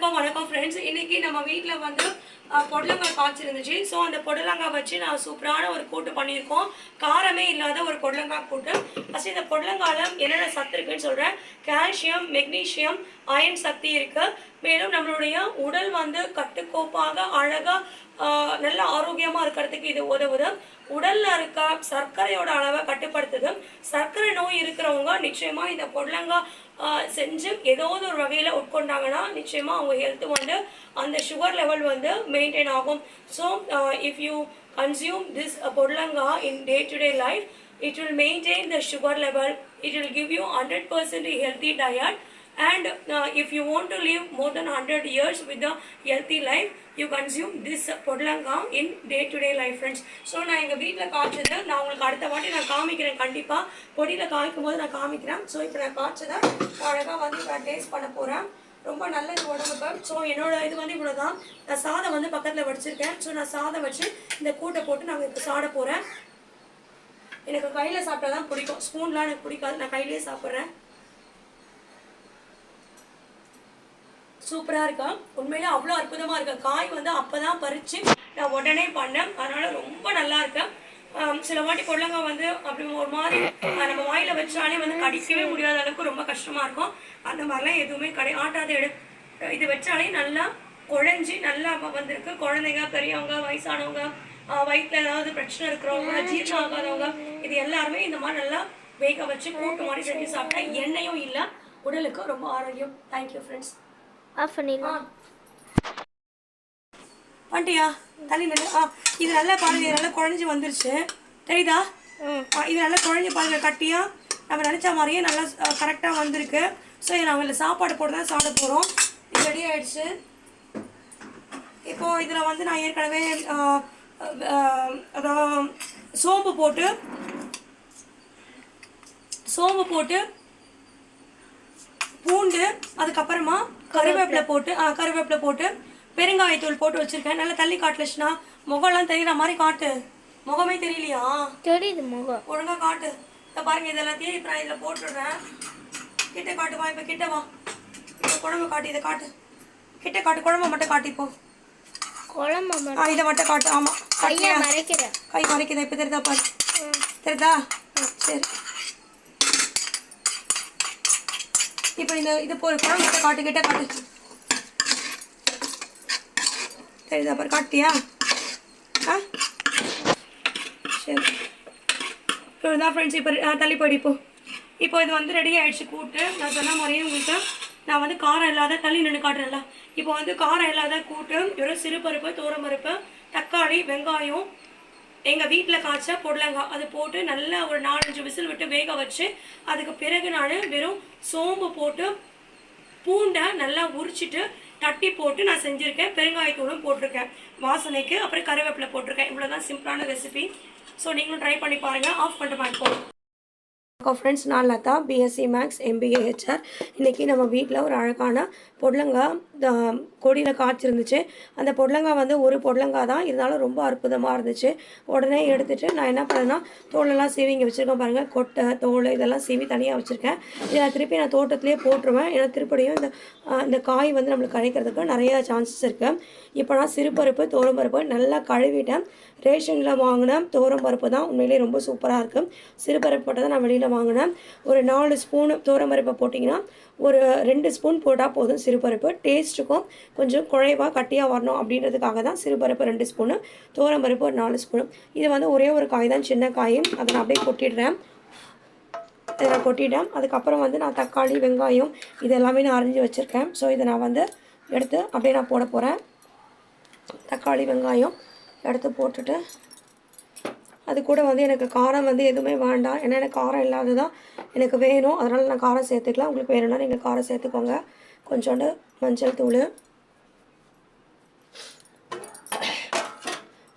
வணக்கம் வணக்கம் ஃப்ரெண்ட்ஸ் இன்னைக்கு நம்ம வீட்டில் வந்து பொடலங்காய் காய்ச்சிருந்துச்சு. ஸோ அந்த பொடலங்காய் வச்சு நான் சூப்பரான ஒரு கூட்டு பண்ணியிருக்கோம். காரமே இல்லாத ஒரு பொடலங்காய் கூட்டு. ஃபஸ்ட் இந்த பொடலங்காயில் என்னென்ன சத்து இருக்குன்னு சொல்கிறேன் கால்சியம் மெக்னீசியம் அயன் சக்தி இருக்கு. மேலும் நம்மளுடைய உடல் வந்து கட்டுக்கோப்பாக அழகாக நல்ல ஆரோக்கியமாக இருக்கிறதுக்கு இது உதவுது. உடல்ல இருக்க சர்க்கரையோட அளவை கட்டுப்படுத்துது. சர்க்கரை நோய் இருக்கிறவங்க நிச்சயமா இந்த பொடலங்காய் செஞ்சு ஏதாவது ஒரு வகையில் உட்கொண்டாங்கன்னா நிச்சயமா அவங்க ஹெல்த் வந்து அந்த சுகர் லெவல் வந்து மெயின்டைன் ஆகும். So if you consume this podalanga in day to day life it will maintain the sugar level it will give you hundred percent healthy diet and uh, if you want to live more than 100 years with a healthy life you consume this podalanga in day to day life friends so நான் எங்கள் வீட்டில் காய்ச்சது நான் உங்களுக்கு அடுத்த வாட்டி நான் காமிக்கிறேன். கண்டிப்பாக பொடியில் காய்க்கும் போது நான் காமிக்கிறேன். ஸோ இப்போ நான் காய்ச்சதை அழகாக வந்து நான் டேஸ்ட் பண்ண போகிறேன் ரொம்ப நல்லது உடம்புக்கு. ஸோ என்னோட இது வந்து இவ்வளோ தான் நான் சாதம் வந்து பக்கத்தில் வடிச்சிருக்கேன் ஸோ நான் சாதம் வச்சு இந்த கூட்டை போட்டு நாங்கள் இப்போ சாட போகிறேன் எனக்கு கையில் சாப்பிட்டா தான் பிடிக்கும் ஸ்பூன்லாம் எனக்கு பிடிக்காது. நான் கையிலேயே சாப்பிட்றேன். சூப்பராக இருக்கா? உண்மையிலே அவ்வளோ அற்புதமாக இருக்கு? காய் வந்து அப்போ தான் பறித்து நான் உடனே பண்ணேன். அதனால ரொம்ப நல்லா இருக்கு? ஆம், சில வாட்டி பொடலங்காய் வந்து அப்படி ஒரு மாதிரி நம்ம வாயில வச்சாலே வந்து கடிக்கவே முடியாத அளவுக்கு ரொம்ப கஷ்டமா இருக்கும். அந்த மாதிரிலாம் எதுவுமே கடை ஆட்டாத எடு இது வச்சாலே நல்லா குழஞ்சி நல்லா வந்திருக்கு. குழந்தைங்க பெரியவங்க வயசானவங்க ஆ, வயித்துல ஏதாவது பிரச்சனை இருக்கிறவங்க ஜீரணம் ஆகாதவங்க இது எல்லாருமே இந்த மாதிரி நல்லா வேக வச்சு கூட்டு மாதிரி செஞ்சு சாப்பிட்டா எண்ணெயும் இல்லை உடலுக்கு ரொம்ப ஆரோக்கியம். தேங்க்யூ ஃப்ரெண்ட்ஸ் ஆஃப் பண்ணிடலாம். வந்துட்டியா தண்ணி நின்று ஆ இது நல்லா பாருங்க நல்லா குழஞ்சி வந்துருச்சு. தெரியுதா? இது நல்லா குழஞ்சி பாருங்க கட்டியா. நம்ம நினச்ச மாதிரியே நல்லா கரெக்டாக வந்திருக்கு. ஸோ இதை நாங்கள் இதில் சாப்பாடு போட்டு தான் சாப்பிட போகிறோம் இது ரெடி ஆயிடுச்சு. இப்போ இதில் வந்து நான் ஏற்கனவே அதான் சோம்பு போட்டு சோம்பு போட்டு பூண்டு அதுக்கப்புறமா கருவேப்பிலை போட்டு ஆ கருவேப்பிலை போட்டு பெருங்காயத்தூள் போட்டு வச்சிருக்கேன். நல்லா தள்ளி காட்டுலச்சுனா முகம்லாம் தெரியற மாதிரி காட்டு. முகமே தெரியலையா? தெரியுது முகம். ஒழுங்கா காட்டு. இதை பாருங்க இது எல்லாத்தையும் இப்போ நான் இதில் போட்டுடுறேன். கிட்ட காட்டு வா இப்போ கிட்ட வா. இப்போ குழம்பு காட்டு இதை காட்டு. கிட்ட காட்டு குழம்பு மட்டும் காட்டு இப்போ. குழம்பு ஆ இதை மட்டும் காட்டு. ஆமாம் கையை மறைக்கிறேன். கை மறைக்குதா? இப்போ தெரியுதா பாரு. தெரியுதா? சரி. இப்போ இந்த இது போயிருக்கோம் இதை கிட்ட காட்டு கிட்ட. காட்டு தெரியுதா பாரு காட்டியா? ஆ? சரி. இப்போ தான் ஃப்ரெண்ட்ஸ் இப்போ தள்ளி போயிடு இப்போ. இது வந்து ரெடி ஆயிடுச்சு கூட்டு. நான் சொன்ன மாதிரியே உங்களுக்கு நான் வந்து காரம் இல்லாத தள்ளி நின்று காட்டுறேன்ல. இப்போ வந்து காரம் இல்லாத கூட்டு வெறும் சிறுபருப்பு தோரம்பருப்பு தக்காளி வெங்காயம் எங்கள் வீட்டில் காய்ச்ச பொடலங்காய் அது போட்டு நல்லா ஒரு நாலஞ்சு விசில் விட்டு வேக வச்சு அதுக்கு பிறகு நான் வெறும் சோம்பு போட்டு பூண்டை நல்லா உரிச்சிட்டு தட்டி போட்டு நான் செஞ்சுருக்கேன். பெருங்காயத்தூளும் போட்டிருக்கேன். வாசனைக்கு அப்புறம் கருவேப்பிலை போட்டிருக்கேன். இவ்வளோ தான் சிம்பிளான ரெசிபி ஸோ நீங்களும் ட்ரை பண்ணி பாருங்கள் ஆஃப் பண்ணிட்டு வாங்கிக்கோங்க வணக்கம் ஃப்ரெண்ட்ஸ் நான் லதா பிஎஸ்சி மேக்ஸ் எம்பிஏஹெச்ஆர் இன்றைக்கி நம்ம வீட்டில் ஒரு அழகான பொடலங்காய் கொடியில் காய்ச்சிருந்துச்சு. அந்த பொடலங்காய் வந்து ஒரு பொடலங்காய் தான். இருந்தாலும் ரொம்ப அற்புதமாக இருந்துச்சு. உடனே எடுத்துகிட்டு நான் என்ன பண்ணேன்னா தோலெல்லாம் சீவி இங்கே வச்சுருக்கேன் பாருங்கள் கொட்டை தோல் இதெல்லாம் சீவி தனியாக வச்சுருக்கேன். இதை நான் திருப்பி நான் தோட்டத்திலே போட்டுருவேன். ஏன்னா திருப்படியும் இந்த இந்த காய் வந்து நம்மளுக்கு கிடைக்கிறதுக்கு நிறைய சான்சஸ் இருக்குது இப்போ நான் சிறுபருப்பு தோரம்பருப்பு நல்லா கழுவிட்டேன். ரேஷனில் வாங்கின தோரம்பருப்பு தான் உண்மையிலேயே ரொம்ப சூப்பராக இருக்குது சிறுபருப்பு போட்டதை தான் நான் வெளியில் வாங்கினேன். ஒரு நாலு ஸ்பூன் தோரம்பருப்பை போட்டிங்கன்னா ஒரு ரெண்டு ஸ்பூன் போட்டால் போதும் சிறுபருப்பு. டேஸ்ட்டுக்கும் கொஞ்சம் குழைவாக கட்டியாக வரணும் அப்படின்றதுக்காக தான் சிறுபருப்பு ரெண்டு ஸ்பூனு தோரம்பருப்பு ஒரு நாலு ஸ்பூனு. இது வந்து ஒரே ஒரு காய் தான் சின்ன காய் அதை நான் அப்படியே கொட்டிடுறேன். இதை நான் கொட்டிட்டேன். அதுக்கப்புறம் வந்து நான் தக்காளி வெங்காயம் இது எல்லாமே நான் அரிஞ்சு வச்சுருக்கேன். ஸோ இதை நான் வந்து எடுத்து அப்படியே நான் போட போகிறேன் தக்காளி வெங்காயம் எடுத்து போட்டுட்டு அது கூட வந்து எனக்கு காரம் வந்து எதுவுமே வேண்டாம். ஏன்னா எனக்கு காரம் இல்லாததான் எனக்கு வேணும். அதனால் நான் காரம் சேர்த்துக்கலாம். உங்களுக்கு வேணும்னா நீங்கள் காரம் சேர்த்துக்கோங்க. கொஞ்சோண்டு மஞ்சள் தூள்.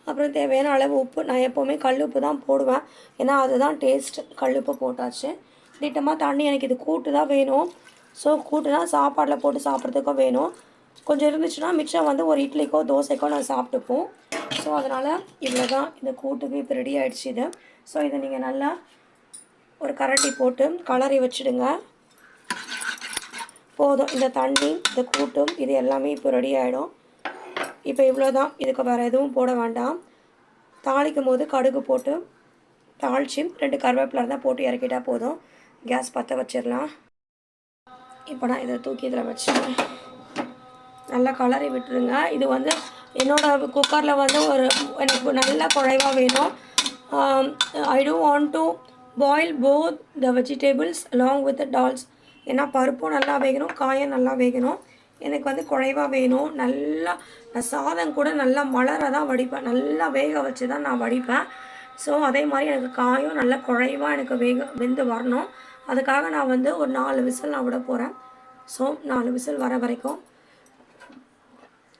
அப்புறம் தேவையான அளவு உப்பு. நான் எப்போவுமே கல் உப்பு தான் போடுவேன். ஏன்னா அதுதான் டேஸ்ட் கல் உப்பு போட்டாச்சு. திட்டமாக தண்ணி எனக்கு இது கூட்டு தான் வேணும். ஸோ கூட்டுனா சாப்பாடில் போட்டு சாப்பிட்றதுக்கும் வேணும். கொஞ்சம் இருந்துச்சுன்னா மிச்சம் வந்து ஒரு இட்லிக்கோ தோசைக்கோ நான் சாப்பிட்டுப்போம். ஸோ அதனால் இவ்வளோ தான் இந்த கூட்டுக்கு இப்போ ரெடி ஆகிடுச்சு இது. ஸோ இதை நீங்கள் நல்லா ஒரு கரட்டி போட்டு கலரி வச்சுடுங்க. போதும். இந்த தண்ணி இந்த கூட்டும் இது எல்லாமே இப்போ ரெடி ஆகிடும் இப்போ இவ்வளோ தான் இதுக்கு வேறு எதுவும் போட வேண்டாம். தாளிக்கும் போது கடுகு போட்டு தாளித்து ரெண்டு கருவேப்பிலை இருந்தால் போட்டு இறக்கிட்டால் போதும். கேஸ் பற்ற வச்சிடலாம். இப்போ நான் இதை தூக்கி இதில் வச்சுருவேன் நல்லா கலரி விட்டுருங்க. இது வந்து என்னோடய குக்கரில் வந்து ஒரு எனக்கு நல்ல குழைவாக வேணும். I do want to boil both the vegetables along with the dals ஏன்னா பருப்பும் நல்லா வேகணும் காயும் நல்லா வேகணும். எனக்கு வந்து குழைவாக வேணும். நல்லா நான் சாதம் கூட நல்லா மலர தான் வடிப்பேன். நல்லா வேக வச்சு தான் நான் வடிப்பேன். ஸோ அதே மாதிரி எனக்கு காயும் நல்லா குழைவாக எனக்கு வேக வெந்து வரணும். அதுக்காக நான் வந்து ஒரு நாலு விசில் நான் விட போகிறேன் ஸோ நாலு விசில் வர வரைக்கும்.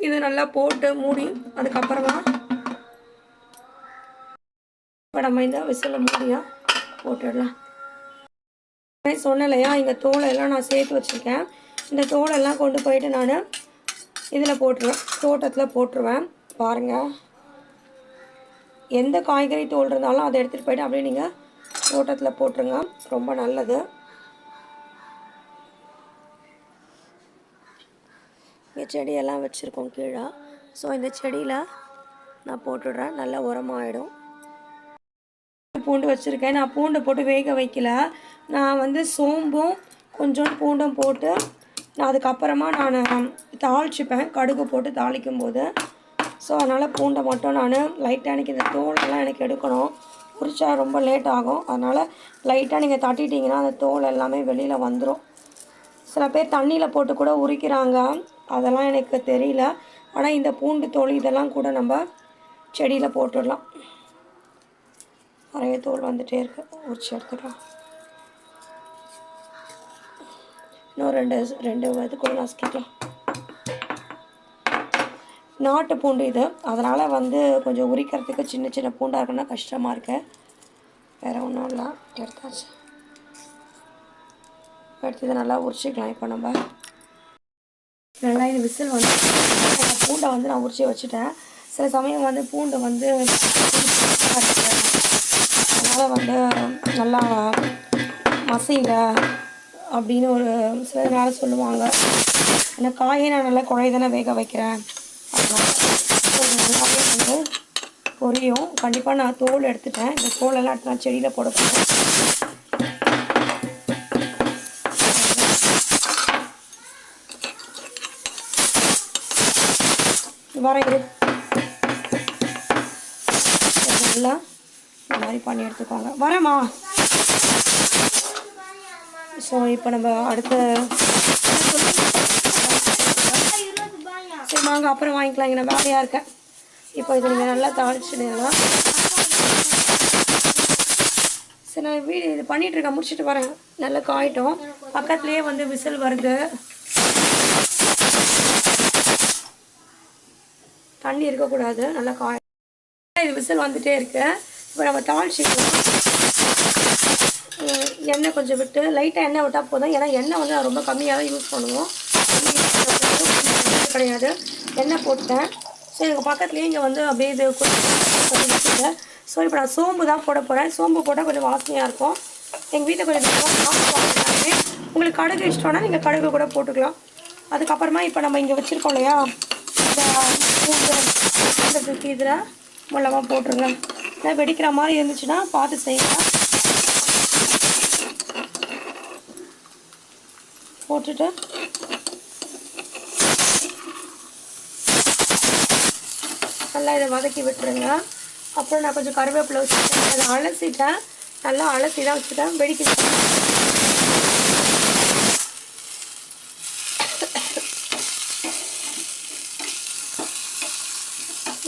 இது நல்லா போட்டு மூடி அதுக்கப்புறமா இப்போ நம்ம இந்த விசில மூடியா போட்டுடலாம். சொன்னேன் இல்லையா இங்கே தோலெல்லாம் நான் சேர்த்து வச்சுருக்கேன். இந்த தோலெல்லாம் கொண்டு போயிட்டு நான் இதில் போட்டுருவேன். தோட்டத்தில் போட்டுருவேன். பாருங்கள் எந்த காய்கறி தோல் இருந்தாலும் அதை எடுத்துகிட்டு போயிட்டு அப்படியே நீங்கள் தோட்டத்தில் போட்டுருங்க. ரொம்ப நல்லது. இங்கே செடியெல்லாம் வச்சுருக்கோம் கீழே. ஸோ இந்த செடியில் நான் போட்டுடுறேன். நல்லா உரமாயிடும். பூண்டு வச்சுருக்கேன். நான் பூண்டை போட்டு வேக வைக்கல. நான் வந்து சோம்பும் கொஞ்சோண்டு பூண்டும் போட்டு நான் அதுக்கப்புறமா நான் தாளிச்சுப்பேன். கடுகு போட்டு தாளிக்கும் போது ஸோ அதனால் பூண்டை மட்டும் நான் லைட்டாக எனக்கு இந்த தோலெல்லாம் எனக்கு எடுக்கணும். உரிச்சா ரொம்ப லேட் ஆகும். அதனால் லைட்டாக நீங்கள் தட்டிட்டிங்கன்னா அந்த தோல் எல்லாமே வெளியில் வந்துடும் சில பேர் தண்ணியில் போட்டு கூட உரிக்கிறாங்க. அதெல்லாம் எனக்கு தெரியல. ஆனால் இந்த பூண்டு தோல் இதெல்லாம் கூட நம்ம செடியில் போட்டுடலாம். நிறைய தோல் வந்துகிட்டே இருக்கு. உரிச்சு எடுத்துக்கலாம். இன்னும் ரெண்டு ரெண்டு இது கூட நசுக்கிக்கலாம் நாட்டு பூண்டு இது. அதனால் வந்து கொஞ்சம் உரிக்கிறதுக்கு சின்ன சின்ன பூண்டாக இருக்குன்னா கஷ்டமாக இருக்கு. வேறு ஒன்றும் இல்லை. எடுத்தாச்சு. எடுத்து இதை நல்லா உரிச்சிக்கலாம். இப்போ நம்ம நல்லா இது விசில் வந்து அந்த பூண்டை வந்து நான் உரிச்சு வச்சுட்டேன். சில சமயம் வந்து பூண்டை வந்து அதனால் வந்து நல்லா மசையில் அப்படின்னு ஒரு சில நேரம் சொல்லுவாங்க. ஏன்னா காயை நான் நல்லா குழைதானே வேக வைக்கிறேன். அதனால நல்லாவே வந்து பொரியும். கண்டிப்பாக நான் தோல் எடுத்துட்டேன். இந்த தோலெல்லாம் எடுத்து நான் செடியில் போட போகிறேன் வரேன் இரு. நல்லா இந்த மாதிரி பண்ணி எடுத்துக்கோங்க. வரேம்மா. ஸோ இப்போ நம்ம அடுத்த சரி வாங்க அப்புறம் வாங்கிக்கலாம். இங்கே நான் வேலையாக இருக்கேன். இப்போ இது நீங்கள் நல்லா தாளிச்சிடலாம் சரி நான் வீடு இது பண்ணிகிட்ருக்கேன் இருக்கேன். முடிச்சுட்டு வரேன். நல்லா காயிட்டோம். பக்கத்துலேயே வந்து விசில் வருது. தண்ணி இருக்கக்கூடாது. நல்லா காய இது விசில் வந்துகிட்டே இருக்கு. இப்போ நம்ம தாளிச்சிக்கலாம். எண்ணெய் கொஞ்சம் விட்டு லைட்டாக எண்ணெய் விட்டால் போதும். ஏன்னா எண்ணெய் வந்து நான் ரொம்ப கம்மியாக தான் யூஸ் பண்ணுவோம் கிடையாது. எண்ணெய் போட்டேன் ஸோ எங்கள் பக்கத்துலேயே இங்கே வந்து அப்படியே இது ஸோ இப்போ நான் சோம்பு தான் போட போகிறேன் சோம்பு போட்டால் கொஞ்சம் வாசனையாக இருக்கும். எங்கள் வீட்டில் கொஞ்சம் உங்களுக்கு கடுகு இஷ்டம்னா நீங்கள் கடுகு கூட போட்டுக்கலாம். அதுக்கப்புறமா இப்போ நம்ம இங்கே வச்சுருக்கோம் இல்லையா? பூண்டு பூண்டை தூக்கி இதில் மூலமாக போட்டுருங்க. இல்லை வெடிக்கிற மாதிரி இருந்துச்சுன்னா பார்த்து செய்யலாம் போட்டுட்டு நல்லா இதை வதக்கி விட்டுருங்க. அப்புறம் நான் கொஞ்சம் கருவேப்பிலை வச்சுட்டேன் அதை அலசிட்டேன். நல்லா அலசி தான் வச்சுட்டேன் வெடிக்க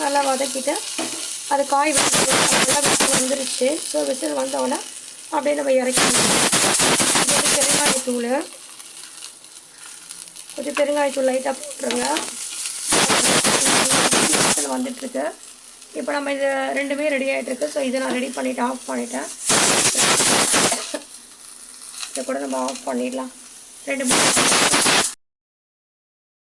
நல்லா வதக்கிட்டு அது காய் வந்து நல்லா விசில் வந்துருச்சு. ஸோ விசில் வந்தோடனே அப்படியே நம்ம இறக்கிடணும் கொஞ்சம் பெருங்காயத்தூள் கொஞ்சம் பெருங்காயத்தூள் லைட்டாக போட்டுருங்க. விசில் வந்துட்டுருக்கு. இப்போ நம்ம இது ரெண்டுமே ரெடி ஆகிட்டுருக்கு ஸோ இதை நான் ரெடி பண்ணிவிட்டு ஆஃப் பண்ணிட்டேன். இதை கூட நம்ம ஆஃப் பண்ணிடலாம். ரெண்டு மூணு